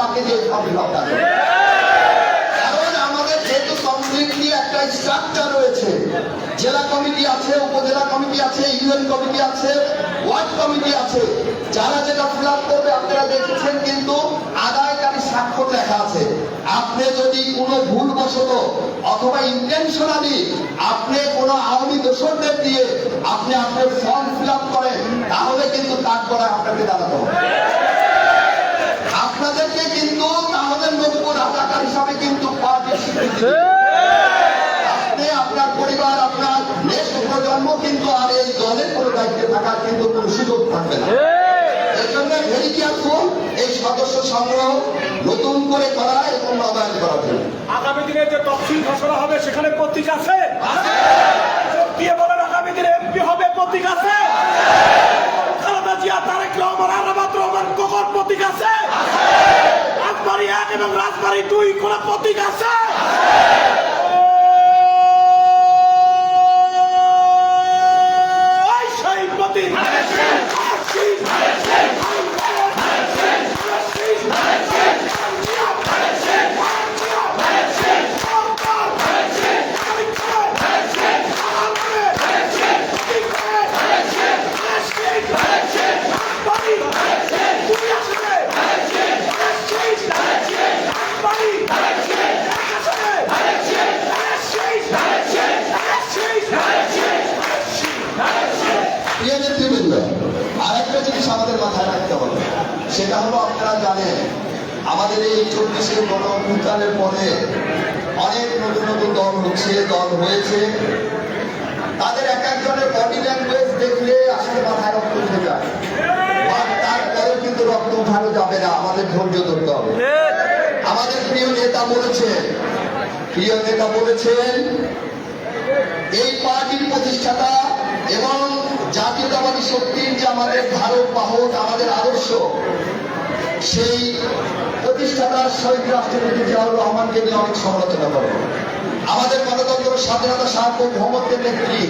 তাকে fill up কারণ আমাদের যেহেতু কমপ্লিটলি একটা স্ট্রাকচার রয়েছে জেলা কমিটি আছে উপজেলা কমিটি আছে ইউএন কমিটি আছে ওয়ার্ড কমিটি আছে যারা যেটা ফিল আপ করবে আপনারা দেখেছেন কিন্তু আদায়কারী স্বাক্ষর লেখা আছে। আপনি যদি কোনো ভুলবশত অথবা ইন্টেনশনালি আপনি কোনো আওয়ামী দোষরদের দিয়ে আপনি আপনার ফর্ম ফিল আপ করেন তাহলে কিন্তু তারপরে আপনাকে দাঁড়াতে হবে। আপনাদেরকে কিন্তু তাহলে নব্য রাজাকার হিসাবে কিন্তু। আপনি, আপনার পরিবার, আপনার নেক্সট প্রজন্ম কিন্তু আর এই দলের কোনো দায়িত্বে থাকার কিন্তু কোনো সুযোগ থাকবে না। আগামী দিনে যে তফসিল হবে, সেখানে প্রতীক আছে? প্রতীক আছে? প্রতীক আছে? এবং রাজবাড়ি দুই কোন প্রতীক আছে। দল হচ্ছে, দল হয়েছে। তাদের এক একজনের বডি ল্যাঙ্গুয়েজ দেখলে আসলে মাথায় রক্ত উঠে যায়। তারপরেও কিন্তু রক্ত উঠানো যাবে না, আমাদের ধৈর্য ধরতে হবে। আমাদের প্রিয় নেতা বলেছেন প্রিয় নেতা বলেছেন, এই পার্টির প্রতিষ্ঠাতা এবং জাতীয়তাবাদী শক্তির যে আমাদের ধারক, বাহক, আমাদের আদর্শ, সেই প্রতিষ্ঠাতার শহীদ রাষ্ট্রপতি জিয়াউর রহমানকে নিয়ে অনেক সমালোচনা করে। আমাদের গণতন্ত্র স্বাধীনতা সার্বভৌমত্বের নেত্রী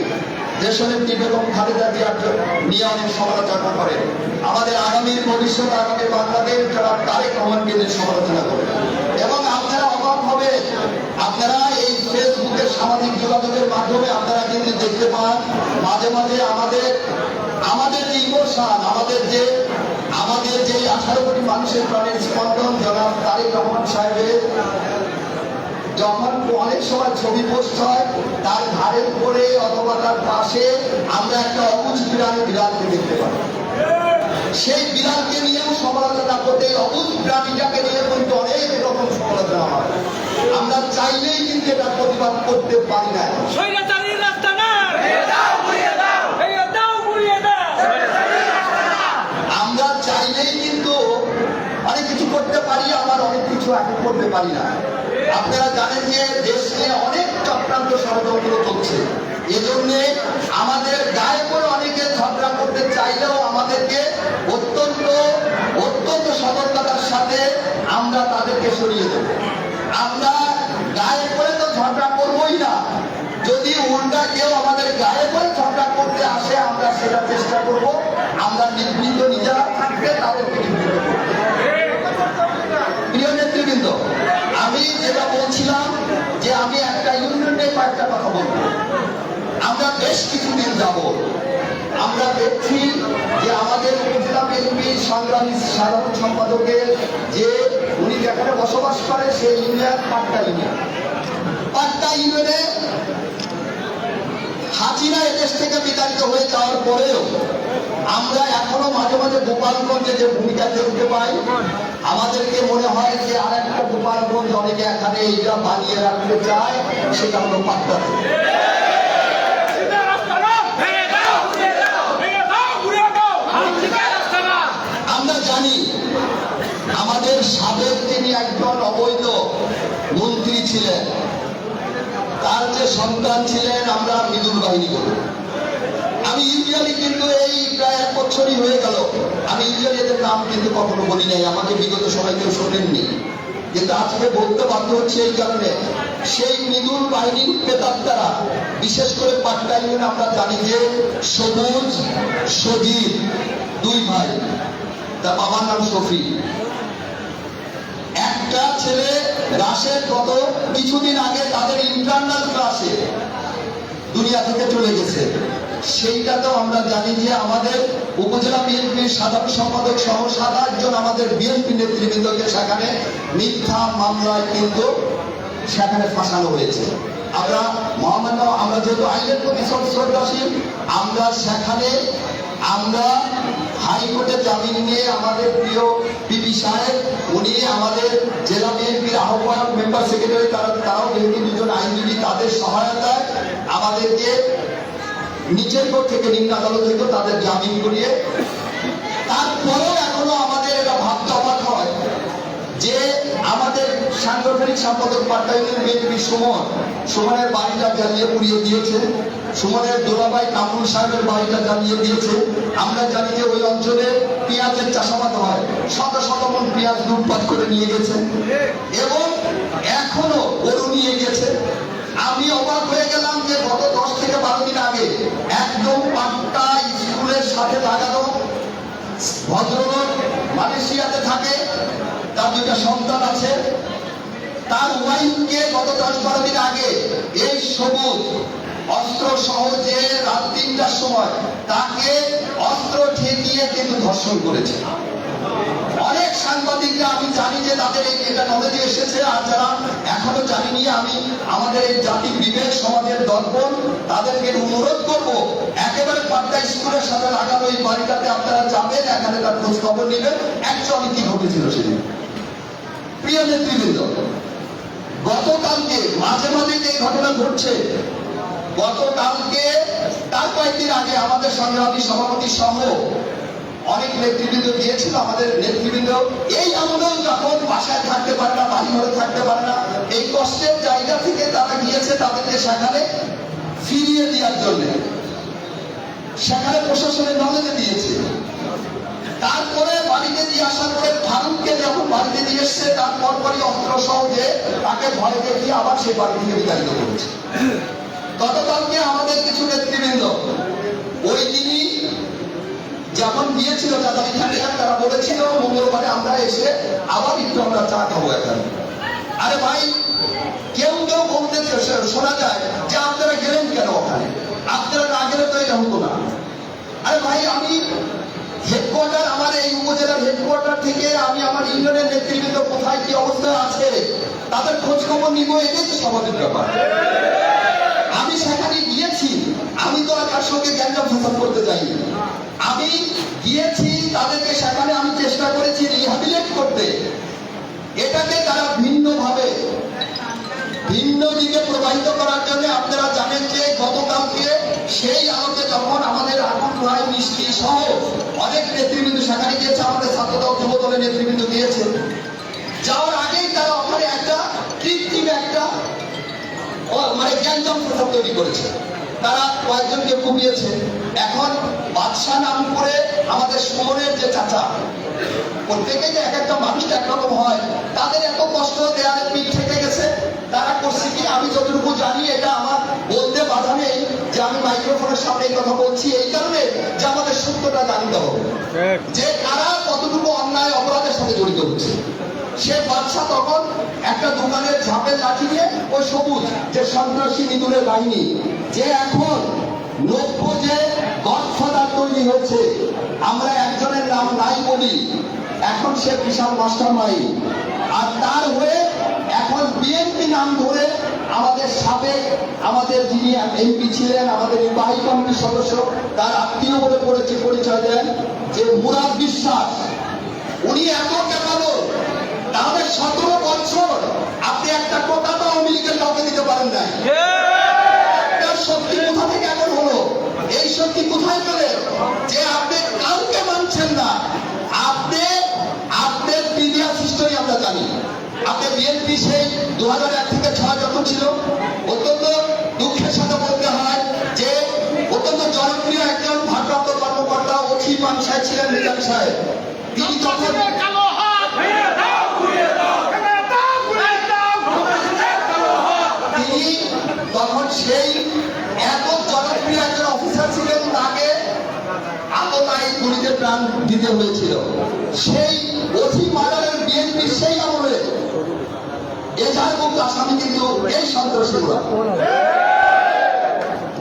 দেশনেত্রী বেগম খালেদা জিয়ার নিয়ে অনেক সমালোচনা করে। আমাদের আগামীর ভবিষ্যৎ, আগামী বাংলাদেশ যারা তারেক রহমানকে নিয়ে সমালোচনা করে। এবং আপনারা অবাক হবে, আপনারা এই ফেসবুকের সামাজিক যোগাযোগের মাধ্যমে আপনারা কিন্তু দেখতে পান, মাঝে মাঝে আমাদের আমাদের যে ইমোশন, আমাদের যে আমাদের যে আঠারো কোটি মানুষের প্রাণের স্পন্দন তারেক রহমান সাহেবের যখন অনেক সময় ছবি পোস্ট হয় তার ঘাড়ের উপরে অথবা তার পাশে আমরা একটা অবুজ বিড়াল বিড়ালকে দেখতে পাই। সেই বিড়ালকে নিয়েও সমালোচনা করতে অবুজ প্রাণীটাকে নিয়ে কিন্তু অনেক রকম সমালোচনা হয়। আমরা চাইলেই কিন্তু এটা প্রতিবাদ করতে পারি না। স্বৈরাচারীর রাস্তা না। ভেঙে দাও গুড়িয়ে দাও ভেঙে দাও। গুড়িয়ে দাও আমরা চাইলেই কিন্তু অনেক কিছু করতে পারি, আবার অনেক কিছু এখন করতে পারি না। আপনারা জানেন যে দেশ নিয়ে অনেক চক্রান্ত ষড়যন্ত্র চলছে। এজন্য আমাদের গায়ে করে অনেকে ঝগড়া করতে চাইলেও আমাদেরকে অত্যন্ত অত্যন্ত সতর্কতার সাথে আমরা তাদেরকে সরিয়ে দেব। আমরা গায়ে করে তো ঝগড়া করবোই না। যদি উল্টা কেউ আমাদের গায়ে করে ঝগড়া করতে আসে, আমরা সেটা চেষ্টা করব। আমরা নিবৃত নিজেরা থাকতে, তাদেরকে নিবৃত করব প্রিয় নেতৃবৃন্দ আমি যেটা বলছিলাম যে আমি একটা ইউনিয়নে কয়েকটা কথা বলব আমরা বেশ কিছুদিন যাব আমরা দেখছি যে আমাদের উপজেলা বিএনপি সংগ্রামী সাধারণ সম্পাদকের যে, উনি যেখানে বসবাস করে সেই ইউনিয়ন পাট্টা ইউনিয়ন। পাট্টা ইউনিয়নে হাজিরা এদেশ থেকে বিতাড়িত হয়ে যাওয়ার পরেও আমরা এখনও মাঝে মাঝে গোপালগঞ্জে যে ভূমিকা দেখতে পাই, আমাদেরকে মনে হয় যে আর একটা গোপালগঞ্জ অনেকে এখানে এইটা বানিয়ে রাখতে চায়, সেটা হলো পাট্টাতে সাবেক তিনি একজন অবৈধ মন্ত্রী ছিলেন। তার যে সন্তান ছিলেন, আমরা মৃদুল বাহিনী করি আমি ইউজুয়ালি কিন্তু এই প্রায় এক বছরই হয়ে গেল। আমি ইউজুয়ালি এদের নাম কিন্তু কখনো বলি নাই। আমাকে বিগত সময় কেউ শোনেননি। কিন্তু আজকে বলতে বাধ্য হচ্ছে এই কারণে। সেই মৃদুল বাহিনীর প্রেতাত্মারা বিশেষ করে পাট্টা ইউনিয়ন, আমরা জানি যে সবুজ, সজীব দুই ভাই। তার বাবার নাম শফি একটা ছেলে রাশেদ গত কিছুদিন আগে তাদের ইন্টারনাল ক্লাসে দুনিয়া থেকে চলে গেছে। সেইটাতেও আমরা জানি যে আমাদের উপজেলা বিএনপির সাধারণ সম্পাদক সহ সাত আটজন আমাদের বিএনপি নেতৃবৃন্দকে সেখানে মিথ্যা মামলায় কিন্তু সেখানে ফাঁসানো হয়েছে। আমরা মহামান্য, আমরা যেহেতু আইনের প্রতি শ্রদ্ধাশীল, আমরা সেখানে, আমরা হাইকোর্টে জামিন নিয়ে আমাদের প্রিয় পিবি সাহেব, উনি আমাদের জেলা বিএনপির আহ্বায়ক, মেম্বার সেক্রেটারি, তারা তারাও যেহেতু দুজন আইনজীবী, তাদের সহায়তায় আমাদেরকে নিচের কোর্ট থেকে নিম্ন আদালত থেকে তাদের জামিন করিয়ে তারপরেও এখনও আমাদের এটা যে আমাদের সাংগঠনিক সম্পাদক পাট্টাইনের বিএনপি সুমন, সুমনের বাড়িটা জ্বালিয়ে পুড়িয়ে দিয়েছে। সুমনের দোলাবাই কামরুল সাহেবের বাড়িটা জ্বালিয়ে দিয়েছে। আমরা জানি যে ওই অঞ্চলে পেঁয়াজের চাষাবাদ হয়। শত শত মন পেঁয়াজ লুটপাট করে নিয়ে গেছে। এবং এখনও গরু নিয়ে গেছে। আমি অবাক হয়ে গেলাম যে গত দশ থেকে বারো দিন আগে একদম পাট্টা স্কুলের সাথে লাগানো ভদ্রলোক মালয়েশিয়াতে থাকে। তার দুটা সন্তান আছে। তার ওয়াইফকে গত দশ বারো দিন আগে এই সবুজ অস্ত্র সহ যে রাত তিনটার সময় তাকে অস্ত্র ঠেকিয়ে কিন্তু ধর্ষণ করেছে। অনেক সাংবাদিকরা, আমি জানি যে তাদের এটা নলেজে এসেছে, আর যারা এখনও জানিনি, আমি আমাদের এই জাতি বিবেক সমাজের দর্পণ, তাদেরকে অনুরোধ করব, একেবারে পাড্ডা স্কুলের সাথে লাগানো এই বাড়িটাতে আপনারা যাবেন, এখানে তার খোঁজ খবর নেবেন অ্যাকচুয়ালি কি ঘটেছিল সেদিন। প্রিয় নেতৃবৃন্দ, গতকালকে মাঝে মাঝে যে ঘটনা ঘটছে, গতকালকে তার কয়েকদিন আগে আমাদের সংগ্রামী সভাপতি সহ অনেক নেতৃবৃন্দ গিয়েছিল, আমাদের নেতৃবৃন্দ, এই আমলেও যখন বাসায় থাকতে পারে না বাড়ি ঘরে থাকতে পারে না, এই কষ্টের জায়গা থেকে তারা গিয়েছে তাদেরকে সেখানে ফিরিয়ে দেওয়ার জন্য। সেখানে প্রশাসনের নজরে দিয়েছে। তারপরে বাড়িতে দিয়ে আসার পরে ফারুককে যখন বাড়িতে দিয়ে এসছে তারপর পরই অস্ত্র সহজে তাকে ভয় দেখিয়ে আবার সে বাড়ি থেকে বিতাড়িত করেছে। গতকালকে আমাদের কিছু নেতৃবৃন্দ, ওই দিনই যেমন দিয়েছিল চাঁদালি খাটিয়া তারা বলেছিল, মঙ্গলবারে আমরা এসে আবার একটু আমরা চা খাব এখানে। আরে ভাই, কেউ কেউ বলতে শোনা যায় যে আপনারা গেলেন কেন ওখানে? আপনারা না গেলে তো এটা হতো না। আরে ভাই, আমি হেডকোয়ার্টার আমার এই উপজেলার হেডকোয়ার্টার থেকে আমি আমার ইউনিয়নের নেতৃবৃন্দ কোথায়, কি অবস্থা আছে, তাদের খোঁজ খবর নিব, এটাই তো স্বাভাবিক ব্যাপার। আমি সেখানে গিয়েছি, আমি তো আর সঙ্গে গ্যাঞ্জাম ফাসাদ করতে চাইনি আমি গিয়েছি, তাদেরকে সেখানে আমি চেষ্টা করেছি রিহাবিলেট করতে। এটাকে তারা ভিন্নভাবে ভিন্ন দিকে প্রবাহিত করার জন্য আপনারা জানেন যে গতকালকে সেই আলোকে যখন আমাদের আগুন ভাই মিষ্টি সহ অনেক নেতৃবৃন্দ, সেখানে গিয়েছে আমাদের ছাত্রদল যুব দলের নেতৃবৃন্দ গিয়েছে যাওয়ার আগেই তারা ওখানে একটা কৃত্রিম একটা মানে গ্যাঞ্জাম প্রথা তৈরি করেছে। তারা কয়েকজনকে কুপিয়েছে। এখন বাদশাহ নাম করে আমাদের সুমনের যে চাচা, প্রত্যেকেই যে এক একটা মানুষ একরকম হয়। তাদের এত কষ্ট, দেয়ালে পিঠ থেকে তারা করছে কি? আমি যতটুকু জানি এটা আমার বলতে বাধা নেই যে আমি মাইক্রোফোনের সামনে এই কথা বলছি। এই কারণে যে আমাদের সত্যটা জানতে হবে। যে কারা কতটুকু অন্যায় অপরাধের সাথে জড়িত হচ্ছে। সে বাচ্চা তখন একটা দোকানের ঝাঁপের লাঠি নিয়ে ওই সবুজ যে সন্ত্রাসী নিদুরের বাহিনী যে এখন লক্ষ্য যে গডফাদার তৈরি হয়েছে আমরা একজনের নাম নাই বলি। এখন সে বিশাল মাস্টার মাই আর তার হয়ে এখন বিএনপি নাম ধরে আমাদের সাবেক, আমাদের যিনি এমপি ছিলেন, আমাদের নির্বাহী কমিটির সদস্য, তার আত্মীয় বলে পরিচয় পরিচয় দেন যে মুরাদ বিশ্বাস। উনি এত ক্যাপাবল তাহলে সতেরো বছর আপনি একটা টোকা তো আওয়ামী লীগের কাউকে দিতে পারেন নাই। শক্তি কোথা থেকে এমন হলো? এই শক্তি কোথায় পেলেন? যে আপনি কাউকে মানছেন না। বিএনপি সেই দু এক থেকে ছয় যখন ছিল অত্যন্ত দুঃখের সাথে বলতে হয় যে অত্যন্ত জনপ্রিয় একজন ভারপ্রাপ্ত কর্মকর্তা অথি পান সাহেব ছিলেন মিজান সাহেব। তিনি তখন কালো হাত ভেঙে দাও ঘুরিয়ে দাও ভেঙে দাও ঘুরিয়ে দাও বাংলাদেশের কালো হাত তিনি তখন সেই এত জনপ্রিয় একজন অফিসার ছিলেন তাকে আততায়ী গুলিতে প্রাণ দিতে হয়েছিল। সেই অধি মার্ডারের বিএনপি সেই আমলে এজাহারভুক্ত আসামি কিন্তু এই সন্ত্রাসীগুলো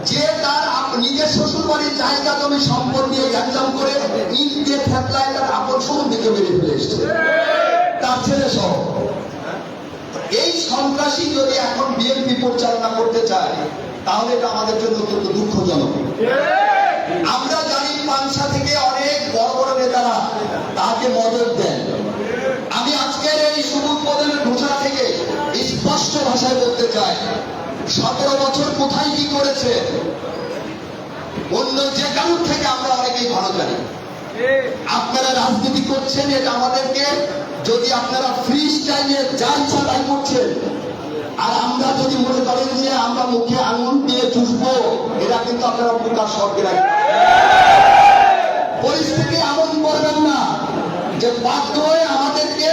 যে তার নিজের শ্বশুর বাড়ির জায়গা জমি সম্পদ দিয়ে গ্যাঞ্জাম করে ইট দিয়ে থেতলায় তার আপন সম্বন্ধীকে মেরে ফেলে এসছে। তার ছেলে সহ। এই সন্ত্রাসী যদি এখন বিএনপি পরিচালনা করতে চায়, তাহলে এটা আমাদের জন্য অত্যন্ত দুঃখজনক। আমরা তাকে মদত দেন। আমি আজকের এই সুবুদ পদের ঘোষণা থেকে স্পষ্ট ভাষায় বলতে চাই, সতেরো বছর কোথায় কি করেছে? অন্য যে কারোর থেকে আমরা অনেকেই ভালো জানি। আপনারা রাজনীতি করছেন, এটা আমাদেরকে যদি আপনারা ফ্রি স্টাইলে যা ইচ্ছা তাই করছেন। আর আমরা যদি মনে করেন যে আমরা মুখে আঙুল দিয়ে চুষবো, এটা কিন্তু আপনারা প্রকাশ সরকে রাখবেন পরিস্থিতি এমন করবেন না। যে বাধ্য হয়ে আমাদেরকে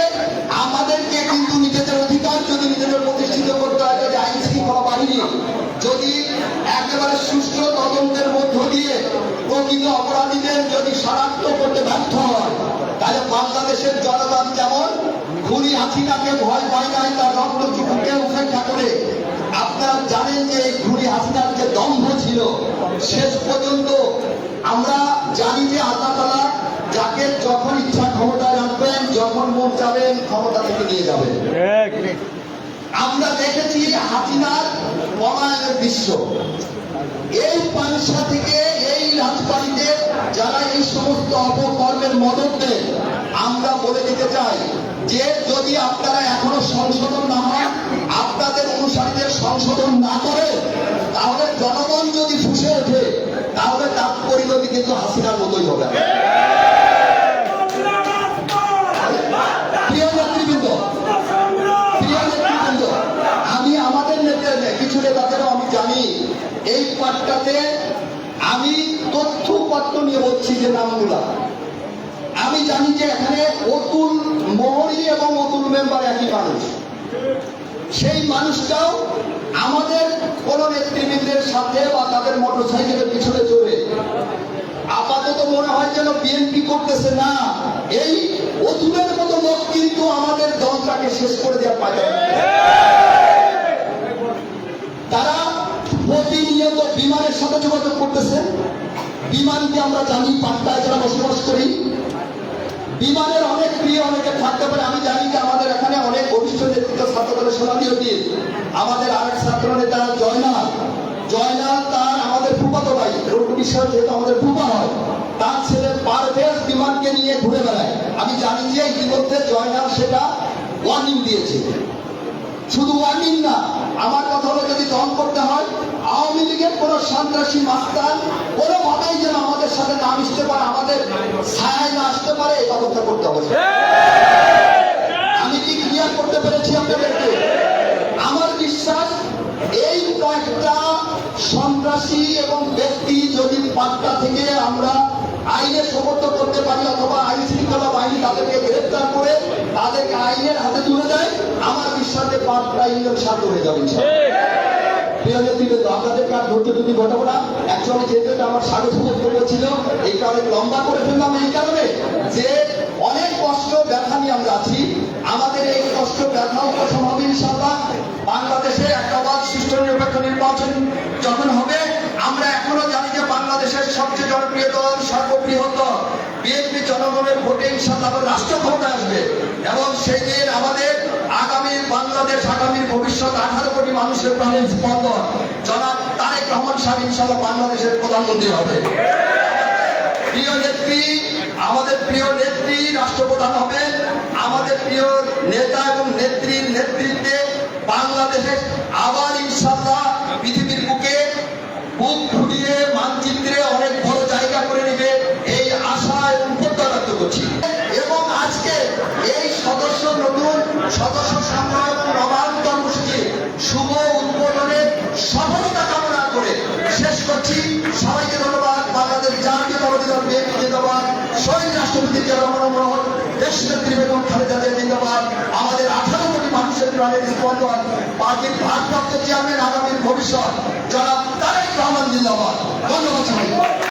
আমাদেরকে কিন্তু নিজেদের অধিকার যদি নিজেদের প্রতিষ্ঠিত করতে হয়, যদি আইন শৃঙ্খলা বাহিনী যদি একেবারে সুষ্ঠু তদন্তের মধ্য দিয়ে প্রকৃত অপরাধীদের যদি শনাক্ত করতে ব্যর্থ হয়, তাহলে বাংলাদেশের জনগণ যেমন খুনি হাসিনাকে ভয় পায় নাই, তার রক্ত চুকুকে উপেক্ষা করে, আপনারা জানেন যে এই খুনি হাসিনার যে দম্ভ ছিল, শেষ পর্যন্ত আমরা জানি যে আল্লাহ তালা যাকে যখন ইচ্ছা ক্ষমতা রাখবেন যখন মন চাবেন ক্ষমতা থেকে নিয়ে যাবেন। আমরা দেখেছি হাসিনার পলায়নের দৃশ্য। এই পাংশা থেকে এই রাজবাড়িতে যারা এই সমস্ত অপকর্মের মদত দেন আমরা বলে দিতে চাই যে যদি আপনারা এখনও সংশোধন না হয় আপনাদের অনুসারীদের সংশোধন না করে তাহলে জনগণ যদি ফুসে ওঠে তাহলে তার পরিণতি কিন্তু হাসিনার মতোই হবে। এই পাঠটাতে আমি তথ্য পত্র নিয়ে বলছি যে নামগুলা আমি জানি যে এখানে অতুল মোহরি এবং অতুল মেম্বার একই মানুষ। সেই মানুষটাও আমাদের কোন নেতৃবৃন্দের সাথে বা তাদের মোটর সাইকেলের পিছনে চড়ে। আপাতত মনে হয় যেন বিএনপি করতেছে না। এই অতুলের মতো লোক কিন্তু আমাদের দলটাকে শেষ করে দেওয়ার পায় তারা সাথে যোগাযোগ করতেছে বিমানকে আমরা জানি পাট্টায় যারা বসবাস করি। বিমানের অনেক প্রিয়, অনেকে থাকতে পারে। আমি জানি যে আমাদের এখানে অনেক ঘনিষ্ঠ নেতৃত্ব ছাত্র দলের সোনালী অতীত আমাদের আরেক ছাত্র নেতা জয়নাল। জয়নাল তার আমাদের ফুপাতো ভাই, রঘু বিশ্বাস যেহেতু আমাদের ফুপা হয়, তার ছেলে পারভেজ বিমানকে নিয়ে ঘুরে বেড়ায়। আমি জানি যে ইতিমধ্যে জয়নাল সেটা ওয়ার্নিং দিয়েছে। শুধু ওয়ার্নিং না, আমার কথা হলো যদি দল করতে হয়, আওয়ামী লীগের কোন সন্ত্রাসী মাস্তান, কোন কোনোভাবেই যেন আমাদের সাথে না মিশতে পারে, আমাদের ছায় না আসতে পারে, এই ব্যবস্থা করতে হবে। আমি কি ক্লিয়ার করতে পেরেছি আপনাদেরকে? আমার বিশ্বাস, এই কয়েকটা সন্ত্রাসী এবং ব্যক্তি যদি পাঁচটা থেকে আমরা আইনে সমর্থ করতে পারি অথবা আইন শৃঙ্খলা বাহিনী তাদেরকে গ্রেফতার করে, তাদেরকে আইনের হাতে তুলে আমার বিশ্বাসে পাঁচটা ইউনিয়ন শান্ত হয়ে যাবে ঘটাবো না। যেহেতু আমার স্বাগত বক্তব্য ছিল এইটা অনেক লম্বা করে ফেললাম এই কারণে যে অনেক কষ্ট ব্যথা নিয়ে আমরা আছি। আমাদের এই কষ্ট ব্যথা উপশম হবে ইনশাল্লাহ বাংলাদেশে একটা বাদ সুষ্ঠু নিরপেক্ষ নির্বাচন যখন হবে আমরা এখনও জানি যে বাংলাদেশের সবচেয়ে জনপ্রিয় দল সর্ববৃহৎ। দল বিএনপি জনগণের ভোটে ইনশাল্লাহ রাষ্ট্র ক্ষমতায় আসবে। এবং সেই দিন আমাদের বাংলাদেশ আগামীর ভবিষ্যৎ আঠারো কোটি মানুষের প্রাণের স্পন্দন। জনাব তারেক রহমান সাহেব ইনশাল্লাহ বাংলাদেশের প্রধানমন্ত্রী হবে। প্রিয় নেত্রী, আমাদের প্রিয় নেত্রী, রাষ্ট্রপ্রধান হবেন আমাদের প্রিয় নেতা এবং নেত্রীর নেতৃত্বে বাংলাদেশে আবার ইনশাল্লাহ পৃথিবীর বুকে বুক ফুটিয়ে মানচিত্রে ভারপ্রাপ্ত চেয়ারম্যান আগামীর ভবিষ্যৎ। জনাব তারেক রহমান জিন্দাবাদ। ধন্যবাদ